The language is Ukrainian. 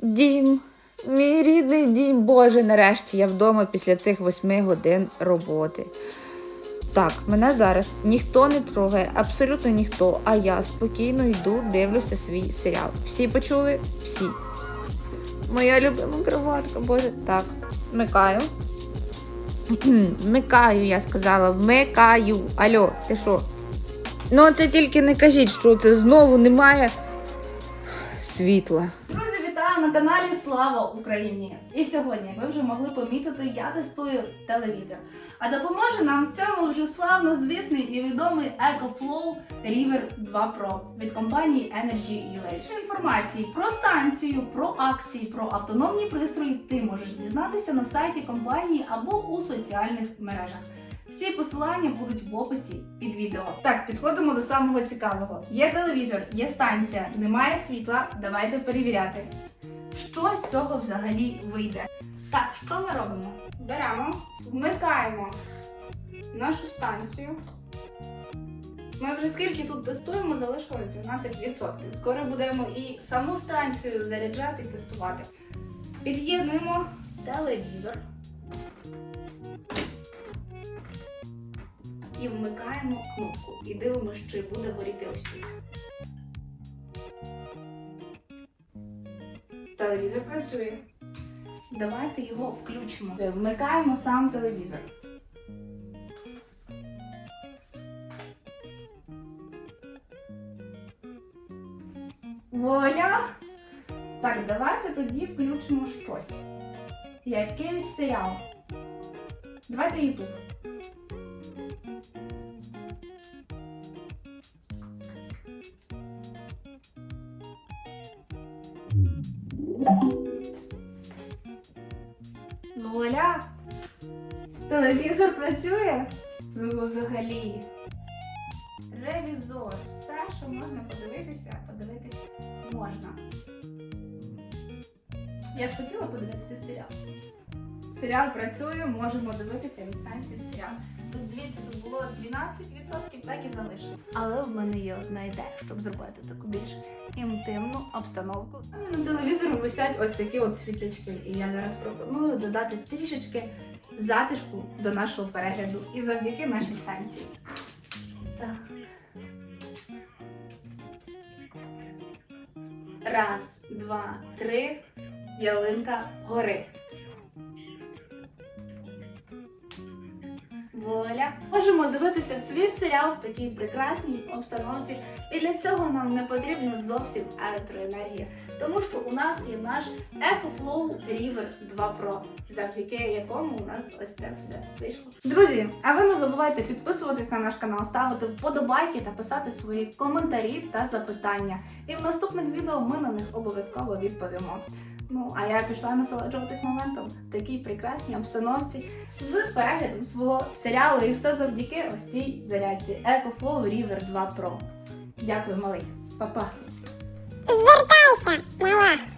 Дім, мій рідний дім. Боже, нарешті я вдома після цих восьми годин роботи. Так, мене зараз ніхто не трогає, абсолютно ніхто, а я спокійно йду, дивлюся свій серіал. Всі почули? Всі. Моя любима кроватка, боже. Так, вмикаю. Вмикаю, я сказала, вмикаю. Алло, ти що? Ну, це тільки не кажіть, що це знову немає світла. На каналі Слава Україні! І сьогодні ви вже могли помітити, я тестую телевізор. А допоможе нам в цьому вже славно звісний і відомий EcoFlow River 2 Pro від компанії Energy UA. Більше інформації про станцію, про акції, про автономні пристрої ти можеш дізнатися на сайті компанії або у соціальних мережах. Всі посилання будуть в описі під відео. Так, підходимо до самого цікавого. Є телевізор, є станція, немає світла. Давайте перевіряти. Що з цього взагалі вийде? Так, що ми робимо? Беремо, вмикаємо нашу станцію. Ми вже скільки тут тестуємо, залишилось 12%. Скоро будемо і саму станцію заряджати і тестувати. Під'єднуємо телевізор. і вмикаємо кнопку і дивимося, чи буде горіти ось тут. Телевізор працює. Давайте його включимо. Вмикаємо сам телевізор. Вуаля! Так, давайте тоді включимо щось. Якийсь серіал. Давайте YouTube. Вуаля! Телевізор працює? Ну, взагалі. Ревізор. Все, що можна подивитися, подивитися можна. Я ж хотіла подивитися серіал. Серіал працює, можемо дивитися від станції серіал. Тут дивіться, тут було 12%, так і залишили. Але в мене є одна ідея, щоб зробити таку більш інтимну обстановку. На телевізору висять ось такі от світлячки, і я зараз пропоную додати трішечки затишку до нашого перегляду і завдяки нашій станції. Так. Раз, два, три. Ялинка гори. Воля. Можемо дивитися свій серіал в такій прекрасній обстановці, і для цього нам не потрібна зовсім електроенергія, тому що у нас є наш EcoFlow River 2 Pro, завдяки якому у нас ось це все вийшло. Друзі, а ви не забувайте підписуватись на наш канал, ставити вподобайки та писати свої коментарі та запитання. І в наступних відео ми на них обов'язково відповімо. Ну, а я пішла насолоджуватись моментом в такій прекрасній обстановці з переглядом свого серіалу і все завдяки ось цій зарядці EcoFlow River 2 Pro. Дякую, малий. Па-па. Звертайся, мала.